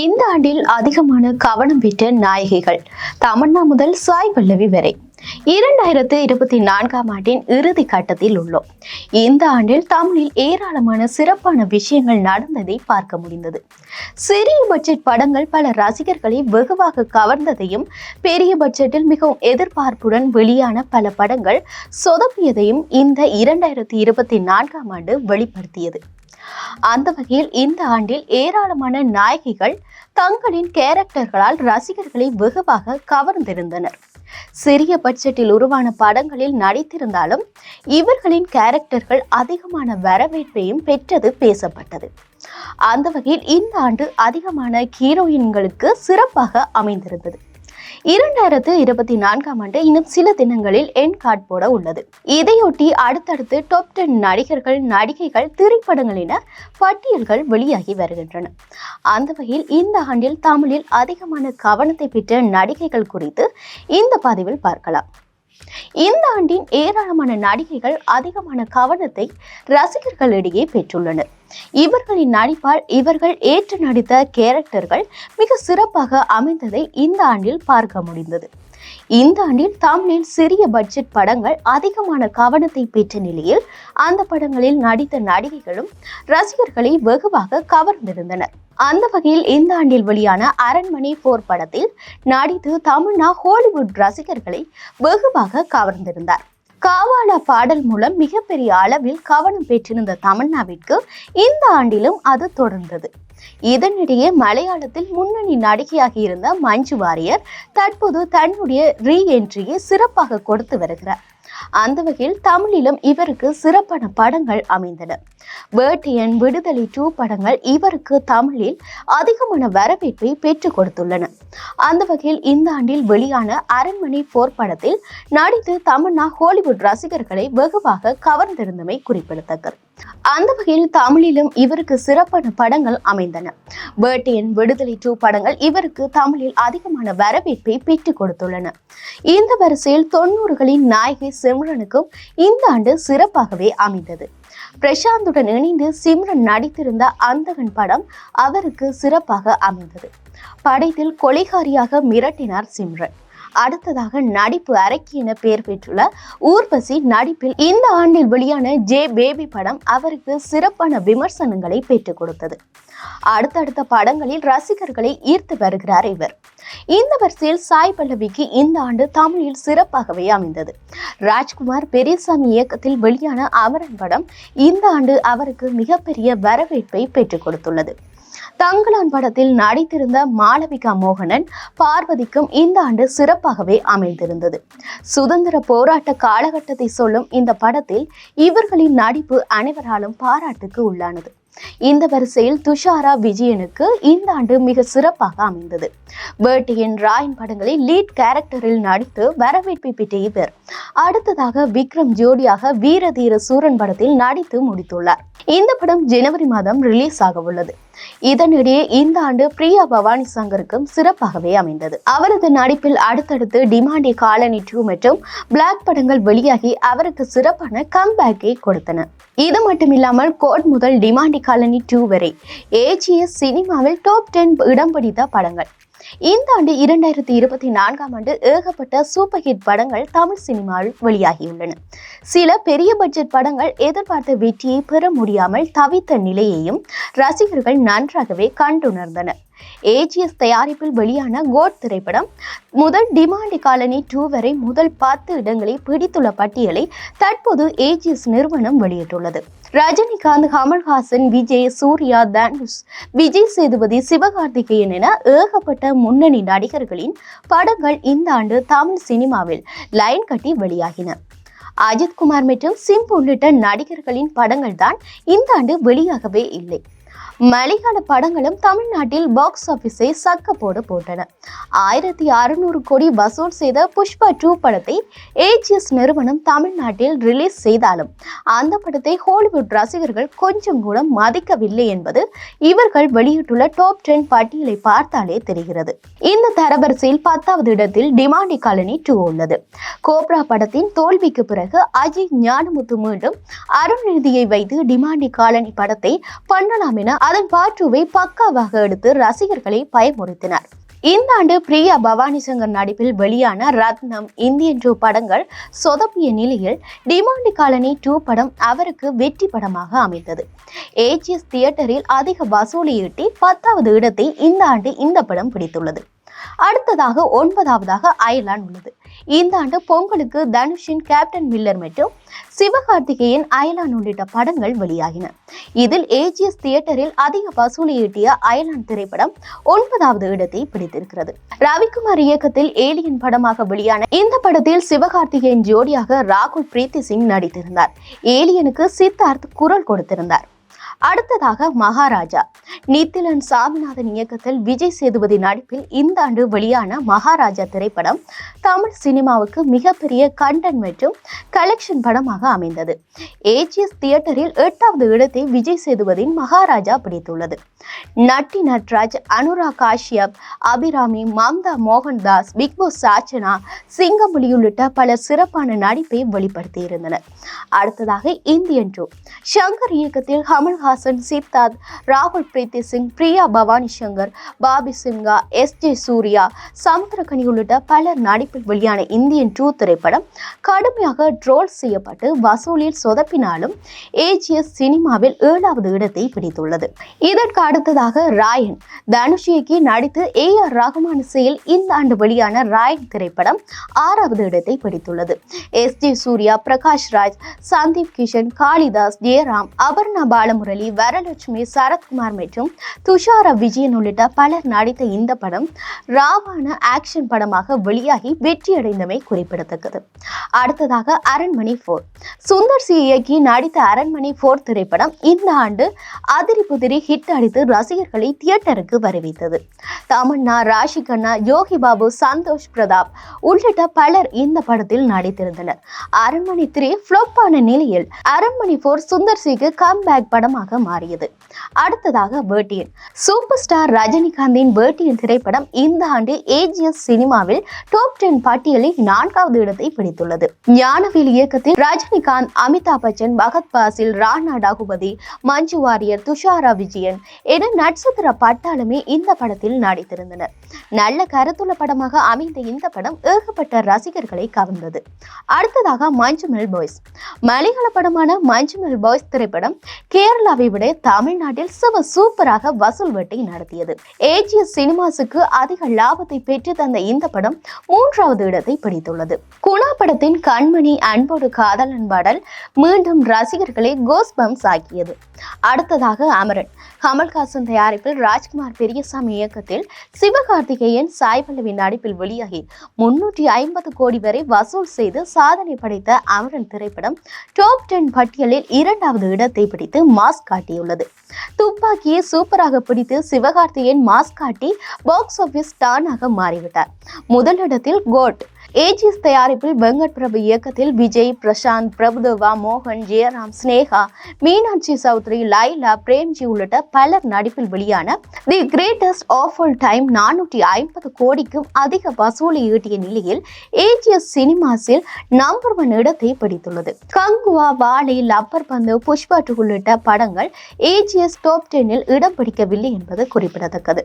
இந்த ஆண்டில் அதிகமான கவனம் பெற்ற நாயகிகள் தமன்னா முதல் சாய் பல்லவி வரை. இரண்டாயிரத்து இருபத்தி நான்காம் ஆண்டின் இறுதி கட்டத்தில் உள்ளோம். இந்த ஆண்டில் தமிழில் ஏராளமான சிறப்பான விஷயங்கள் நடந்ததை பார்க்க முடிந்தது. சிறிய பட்ஜெட் படங்கள் பல ரசிகர்களை வெகுவாக கவர்ந்ததையும் பெரிய பட்ஜெட்டில் மிகவும் எதிர்பார்ப்புடன் வெளியான பல படங்கள் சொதப்பியதையும் இந்த இரண்டாயிரத்தி இருபத்தி நான்காம் ஆண்டு வெளிப்படுத்தியது. அந்த வகையில் இந்த ஆண்டில் ஏராளமான நாயகிகள் தங்களின் கேரக்டர்களால் ரசிகர்களை வெகுவாக கவர்ந்திருந்தனர். சிறிய பட்ஜெட்டில் உருவான படங்களில் நடித்திருந்தாலும் இவர்களின் கேரக்டர்கள் அதிகமான வரவேற்பையும் பெற்றது பேசப்பட்டது. அந்த வகையில் இந்த ஆண்டு அதிகமான ஹீரோயின்களுக்கு சிறப்பாக அமைந்திருந்தது. இரண்டாயிரத்து இருபத்தி நான்காம் ஆண்டு இன்னும் சில தினங்களில் என் கார்டு போட உள்ளது. இதையொட்டி அடுத்தடுத்து டாப் டென் நடிகர்கள் நடிகைகள் திரைப்படங்கள் என பட்டியல்கள் வெளியாகி வருகின்றன. அந்த வகையில் இந்த ஆண்டில் தமிழில் அதிகமான கவனத்தை பெற்ற நடிகைகள் குறித்து இந்த பதிவில் பார்க்கலாம். இந்த ஆண்டின் ஏராளமான நடிகைகள் அதிகமான கவனத்தை ரசிகர்களிடையே பெற்றுள்ளனர். இவர்களின் நடிப்பால் இவர்கள் ஏற்று நடித்த கேரக்டர்கள் மிக சிறப்பாக அமைந்ததை இந்த ஆண்டில் பார்க்க முடிந்தது. இந்த ஆண்டில் தமிழில் சிறிய பட்ஜெட் படங்கள் அதிகமான கவனத்தை பெற்ற நிலையில் அந்த படங்களில் நடித்த நடிகைகளும் ரசிகர்களை வெகுவாக கவர்ந்திருந்தனர். அந்த வகையில் இந்த ஆண்டில் வெளியான அரண்மனை போர் படத்தில் நடித்து தமிழ்னா ஹாலிவுட் ரசிகர்களை வெகுவாக கவர்ந்திருந்தார். காவாலா பாடல் மூலம் மிகப்பெரிய அளவில் கவனம் பெற்றிருந்த தமன்னாவிற்கு இந்த ஆண்டிலும் அது தொடர்ந்தது. இதனிடையே மலையாளத்தில் முன்னணி நடிகையாக இருந்த மஞ்சு வாரியர் தற்போது தன்னுடைய ரீ என்ட்ரியை சிறப்பாக கொடுத்து வருகிறார். அந்த வகையில் தமிழிலும் இவருக்கு சிறப்பான படங்கள் அமைந்தன. வேட்டியன் விடுதலை டூ படங்கள் இவருக்கு தமிழில் அதிகமான வரவேற்பை பெற்றுக் கொடுத்துள்ளன. அந்த வகையில் இந்த ஆண்டில் வெளியான அரண்மனை போர் படத்தில் நடித்து தமன்னா ஹாலிவுட் ரசிகர்களை வெகுவாக கவர்ந்திருந்தமை குறிப்பிடத்தக்கது. அந்த வகையில் தமிழிலும் இவருக்கு சிறப்பான படங்கள் அமைந்தன. வேட்டையன் விடுதலை டூ படங்கள் இவருக்கு தமிழில் அதிகமான வரவேற்பை பெற்றுக் கொடுத்துள்ளன. இந்த வரிசையில் தொண்ணூறுகளின் நாயகி சிம்ரனுக்கும் இந்த ஆண்டு சிறப்பாகவே அமைந்தது. பிரசாந்துடன் இணைந்து சிம்ரன் நடித்திருந்த அந்தகன் படம் அவருக்கு சிறப்பாக அமைந்தது. படத்தில் கொலைகாரியாக மிரட்டினார் சிம்ரன். அடுத்ததாக நடிப்பு அரைக்கி என பெயர் பெற்றுள்ள ஊர்வசி நடிப்பில் இந்த ஆண்டில் வெளியான ஜே பேபி படம் அவருக்கு சிறப்பான விமர்சனங்களை பெற்றுக் கொடுத்தது. அடுத்தடுத்த படங்களில் ரசிகர்களை ஈர்த்து வருகிறார் இவர். இந்த வரிசையில் சாய் பல்லவிக்கு இந்த ஆண்டு தமிழில் சிறப்பாகவே அமைந்தது. ராஜ்குமார் பெரியசாமி இயக்கத்தில் வெளியான அமரன் படம் இந்த ஆண்டு அவருக்கு மிகப்பெரிய வரவேற்பை பெற்றுக் கொடுத்துள்ளது. தங்களான் படத்தில் நடித்திருந்த மாளவிகா மோகனன் பார்வதிக்கும் இந்த ஆண்டு சிறப்பாகவே அமைந்திருந்தது. சுதந்திர போராட்ட காலகட்டத்தை சொல்லும் இந்த படத்தில் இவர்களின் நடிப்பு அனைவராலும் பாராட்டுக்கு உள்ளானது. இந்த வரிசையில் துஷாரா விஜயனுக்கு இந்த ஆண்டு மிக சிறப்பாக அமைந்தது. வேட்டையின் ராயன் படங்களில் லீட் கேரக்டரில் நடித்து வரவேற்பை பெற்ற இவர் அடுத்ததாக விக்ரம் ஜோடியாக வீரதீர சூரன் படத்தில் நடித்து முடித்துள்ளார். இந்த படம் ஜனவரி மாதம் ரிலீஸ் ஆக உள்ளது. இதனிடையே இந்த ஆண்டு பிரியா பவானி சங்கருக்கும் சிறப்பாகவே அமைந்தது. அவரது நடிப்பில் அடுத்தடுத்து டிமாண்டி காலனி டூ மற்றும் பிளாக் படங்கள் வெளியாகி அவருக்கு சிறப்பான கம்பேக்கை கொடுத்தன. இது மட்டுமில்லாமல் கோட் முதல் டிமாண்டி காலனி டூ வரை ஏஜிஎஸ் சினிமாவில் டாப் டென் இடம் பிடித்த படங்கள். இந்த ஆண்டு இரண்டாயிரத்தி இருபத்தி நான்காம் ஆண்டு ஏகப்பட்ட சூப்பர் ஹிட் படங்கள் தமிழ் சினிமாவில் வெளியாகியுள்ளன. சில பெரிய பட்ஜெட் படங்கள் எதிர்பார்த்த வெற்றியை பெற முடியாமல் தவித்த நிலையையும் ரசிகர்கள் நன்றாகவே கண்டுணர்ந்தனர். ஏஜிஎஸ் தயாரிப்பில் வெளியான கோட் திரைப்படம் முதல் டிமாண்டி காலனி டூ வரை முதல் பத்து இடங்களை பிடித்துள்ள பட்டியலை தற்போது ஏஜிஎஸ் நிறுவனம் வெளியிட்டுள்ளது. ரஜினிகாந்த் கமல்ஹாசன் விஜய் சூர்யா தனுஷ் விஜய் சேதுபதி சிவகார்த்திகேயன் என ஏகப்பட்ட முன்னணி நடிகர்களின் படங்கள் இந்த ஆண்டு தமிழ் சினிமாவில் லைன் கட்டி வெளியாகின. அஜித் குமார் மற்றும் சிம்பு உள்ளிட்ட நடிகர்களின் படங்கள் தான் இந்த ஆண்டு வெளியாகவே இல்லை. மலையாள படங்களும் தமிழ்நாட்டில் பாக்ஸ் ஆஃபீஸை சக்க போட போட்டன. ஆயிரத்தி அறுநூறு கோடி வசூல் செய்த புஷ்பா டூ படத்தை ஏஜிஎஸ் நிறுவனம் தமிழ்நாட்டில் ரிலீஸ் செய்தாலும் அந்த படத்தை ஹாலிவுட் ரசிகர்கள் கொஞ்சம் கூட மதிக்கவில்லை என்பது இவர்கள் வெளியிட்டுள்ள டாப் டென் பட்டியலை பார்த்தாலே தெரிகிறது. இந்த தரவரிசையில் பத்தாவது இடத்தில் டிமாண்டி காலனி டூ உள்ளது. கோப்ரா படத்தின் தோல்விக்கு பிறகு அஜய் ஞானமுத்து மீண்டும் அருள்நிதியை வைத்து டிமாண்டி காலனி படத்தை பண்ணலாம் என அதன் பாட்டுவை பக்காவாக எடுத்து ரசிகர்களை பயமுறுத்தினார். இந்த ஆண்டு பிரியா பவானி சங்கர் நடிப்பில் வெளியான ரத்னம் இந்தியன் டூ படங்கள் சொதப்பிய நிலையில் டிமாண்டி காலனி டூ படம் அவருக்கு வெற்றி படமாக அமைந்தது. ஏஜிஎஸ் தியேட்டரில் அதிக வசூலி ஈட்டி பத்தாவது இடத்தை இந்த ஆண்டு இந்த படம் பிடித்துள்ளது. அடுத்ததாக ஒன்பதாவதாக அயர்லாந்து உள்ளது. இந்த ஆண்டு பொங்கலுக்கு தனுஷின் கேப்டன் மில்லர் மற்றும் சிவகார்த்திகேயன் அயலான் உள்ளிட்ட படங்கள் வெளியாகின. இதில் ஏஜிஎஸ் தியேட்டரில் அதிக வசூலி ஈட்டிய அயலான் திரைப்படம் ஒன்பதாவது இடத்தை பிடித்திருக்கிறது. ரவிக்குமார் இயக்கத்தில் ஏலியன் படமாக வெளியான இந்த படத்தில் சிவகார்த்திகேயன் ஜோடியாக ராகுல் பிரீத்தி சிங் நடித்திருந்தார். ஏலியனுக்கு சித்தார்த் குரல் கொடுத்திருந்தார். அடுத்ததாக மகாராஜா. நித்திலன் சாமிநாதன் இயக்கத்தில் விஜய் சேதுபதி நடிப்பில் இந்த ஆண்டு வெளியான மகாராஜா திரைப்படம் தமிழ் சினிமாவுக்கு மிகப்பெரிய கண்டன் மற்றும் கலெக்ஷன் படமாக அமைந்தது. ஏஜிஎஸ் தியேட்டரில் எட்டாவது இடத்தை விஜய் சேதுபதியின் மகாராஜா பிடித்துள்ளது. நட்டி நட்ராஜ் அனுராக் காஷ்யப் அபிராமி மம்தா மோகன்தாஸ் பிக்பாஸ் சாச்சனா சிங்கமொழி உள்ளிட்ட பல சிறப்பான நடிப்பை வெளிப்படுத்தியிருந்தனர். அடுத்ததாக இந்தியன் டூ. ஷங்கர் இயக்கத்தில் கமல்ஹாசன் சித்தார்த் ராகுல் பிரீத்தி சிங் பிரியா பவானி சங்கர் பாபி சிம்கா எஸ் ஜே சூர்யா சமுத்திரகனி உள்ளிட்ட பலர் நடிப்பில் வெளியான இந்தியன் டூ திரைப்படம் கடுமையாக ட்ரோல் செய்யப்பட்டு வசூலில் சொதப்பினாலும் ஏஜிஎஸ் சினிமாவில் ஏழாவது இடத்தை பிடித்துள்ளது. இதற்கு அடுத்ததாக ராயன். தனுஷ் இயக்கி நடித்து ஏ ஆர் ரகுமான் இசையில் இந்த ஆண்டு வெளியான ராயன் திரைப்படம் ஆறாவது இடத்தை பிடித்துள்ளது. எஸ் ஜே சூர்யா பிரகாஷ் ராஜ் சந்தீப் கிஷன் காளிதாஸ் ஜெயராம் அபர்ணா பாலமுரளி வரலட்சுமி சரத்குமார் மற்றும் துஷார விஜயன் உள்ளிட்ட பலர் நடித்த இந்த படம் ராவான ஆக்ஷன் படமாக வெளியாகி வெற்றியடைந்தமை குறிப்பிடத்தக்கது. அடுத்ததாக அரண்மனை போர் சுந்தர் சி இயக்கி நடித்த அரண்மனை போர் திரைப்படம் இந்த ஆண்டு அதிரி புதிரி ஹிட் அடித்து ரசிகர்களை தியேட்டருக்கு வரவேற்றது. தமன்னா ராஷிகண்ணா யோகி பாபு சந்தோஷ் பிரதாப் உள்ளிட்ட பலர் இந்த படத்தில் நடித்திருந்தனர். அரண்மனை த்ரீ ஃப்ளோப் ஆன நிலையில் அரண்மனை போர் சுந்தர் சிக்கு கம்பேக் படமாக மாறியது. அடுத்ததாக வேட்டியன். சூப்பர் ஸ்டார் ரஜினிகாந்தின் வேட்டியன் திரைப்படம் இந்த ஆண்டு ஏஜிஎஸ் சினிமாவில் டாப் டென் பட்டியலில் நான்காவது இடத்தை பிடித்துள்ளது. ஞானவேல் இயக்கத்தில் ரஜினிகாந்த் அமிதாப் பச்சன் பகத் பாசில் ராணா டாகுபதி மஞ்சு வாரியர் துஷாரா விஜயன் என நட்சத்திர பட்டாளமே இந்த படத்தில் நடித்திருந்தனர். நல்ல கருத்துள்ள படமாக அமைந்த இந்த படம் ஏகப்பட்ட ரசிகர்களை கவர்ந்தது. அடுத்ததாக மஞ்சுமெல் பாய்ஸ். மலையாள படமான மஞ்சுமெல் பாய்ஸ் திரைப்படம் கேரள இந்தியாவை விட தமிழ்நாட்டில் சிவ சூப்பராக வசூல் வேட்டை நடத்தியது. ஏஜிஎஸ் சினிமாஸுக்கு அதிக லாபத்தை பெற்று தந்த இந்த படம் மூன்றாவது இடத்தை பிடித்துள்ளது. குணா படத்தின் கண்மணி அன்போடு காதலன் பாடல் மீண்டும் ரசிகர்களை கோஸ்பம்ஸ் ஆக்கியது. அடுத்ததாக அமரன். கமல்ஹாசன் தயாரிப்பில் ராஜ்குமார் பெரியசாமி இயக்கத்தில் சிவகார்த்திகேயன் சாய் பல்லவி நடிப்பில் வெளியாகி முன்னூற்றி ஐம்பது கோடி வரை வசூல் செய்து சாதனை படைத்த அமரன் திரைப்படம் டாப் டென் பட்டியலில் இரண்டாவது இடத்தை பிடித்து மாஸ் காட்டியுள்ளது. துப்பாக்கியை சூப்பராக பிடித்து சிவகார்த்திகேயன் மாஸ் காட்டி பாக்ஸ் ஆபீஸ் ஸ்டானாக மாறிவிட்டார். முதலிடத்தில் கோட் ஏஜிஎஸ் தயாரிப்பில் வெங்கட் பிரபு இயக்கத்தில் விஜய் பிரசாந்த் பிரபுதேவா மோகன் ஜெயராம் ஸ்னேகா மீனாட்சி சௌத்ரி லைலா பிரேம்ஜி உள்ளிட்ட பலர் நடிப்பில் வெளியான the greatest of all time நானூற்றி ஐம்பது கோடிக்கும் அதிக வசூலி ஈட்டிய நிலையில் ஏஜிஎஸ் சினிமாஸில் நம்பர் ஒன் இடத்தை பிடித்துள்ளது. கங்குவா வாலி லப்பர் பந்து புஷ்பா உள்ளிட்ட படங்கள் ஏஜிஎஸ் டாப் டென்னில் இடம் பிடிக்கவில்லை என்பது குறிப்பிடத்தக்கது.